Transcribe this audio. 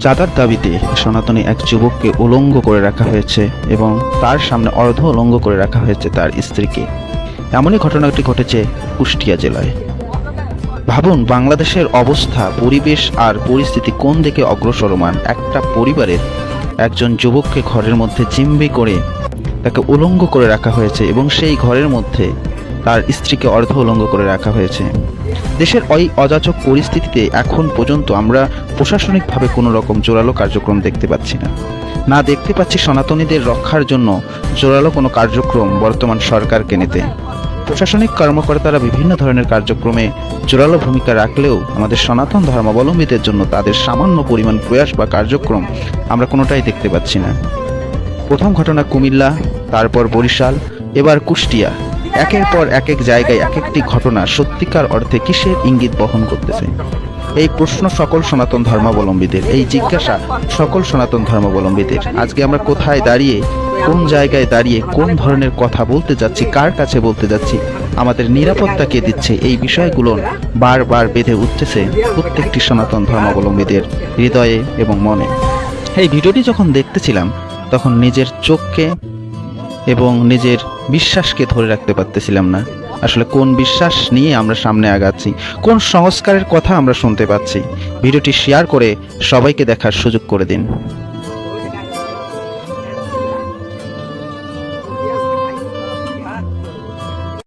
চাঁদার দাবিতে সনাতনী এক যুবককে উলঙ্গ করে রাখা হয়েছে এবং তার সামনে অর্ধ উলঙ্গ করে রাখা হয়েছে তার স্ত্রীকে। এমনই ঘটনাটি ঘটেছে কুষ্টিয়া জেলায়। ভাবুন, বাংলাদেশের অবস্থা, পরিবেশ আর পরিস্থিতি কোন দিকে অগ্রসরমান? একটা পরিবারের একজন যুবককে ঘরের মধ্যে জিম্বি করে তাকে উলঙ্গ করে রাখা হয়েছে এবং সেই ঘরের মধ্যে তার স্ত্রীকে অর্ধ উলঙ্গ করে রাখা হয়েছে। দেশের ওই অযাচক পরিস্থিতিতে এখন পর্যন্ত আমরা প্রশাসনিকভাবে কোনো রকম জোরালো কার্যক্রম দেখতে পাচ্ছি না। না দেখতে পাচ্ছি সনাতনীদের রক্ষার জন্য জোরালো কোনো কার্যক্রম বর্তমান সরকারকে নিতে প্রশাসনিক কর্মকর্তারা বিভিন্ন ধরনের কার্যক্রমে জোরালো ভূমিকা রাখলেও আমাদের সনাতন ধর্মাবলম্বীদের জন্য তাদের সামান্য পরিমাণ প্রয়াস বা কার্যক্রম আমরা কোনোটাই দেখতে পাচ্ছি না। প্রথম ঘটনা কুমিল্লা, তারপর বরিশাল, এবার কুষ্টিয়া। একের পর এক এক জায়গায় এক একটি ঘটনা সত্যিকার অর্থে কিসের ইঙ্গিত বহন করতেছে? এই প্রশ্ন সকল সনাতন ধর্মাবলম্বীদের, এই জিজ্ঞাসা সকল সনাতন ধর্মাবলম্বীদের। আজকে আমরা কোথায় দাঁড়িয়ে, কোন জায়গায় দাঁড়িয়ে, কোন ধরনের কথা বলতে যাচ্ছি, কার কাছে বলতে যাচ্ছি, আমাদের নিরাপত্তা কে দিচ্ছে, এই বিষয়গুলো বারবার বেঁধে উঠতেছে প্রত্যেকটি সনাতন ধর্মাবলম্বীদের হৃদয়ে এবং মনে। এই ভিডিওটি যখন দেখতেছিলাম, তখন নিজের চোখকে এবং নিজের বিশ্বাসকে ধরে রাখতে পারতেছিলাম না। আসলে কোন বিশ্বাস নিয়ে আমরা সামনে আগাচ্ছি? কোন সংস্কারের কথা আমরা শুনতে পাচ্ছি? ভিডিওটি শেয়ার করে সবাইকে দেখার সুযোগ করে দিন।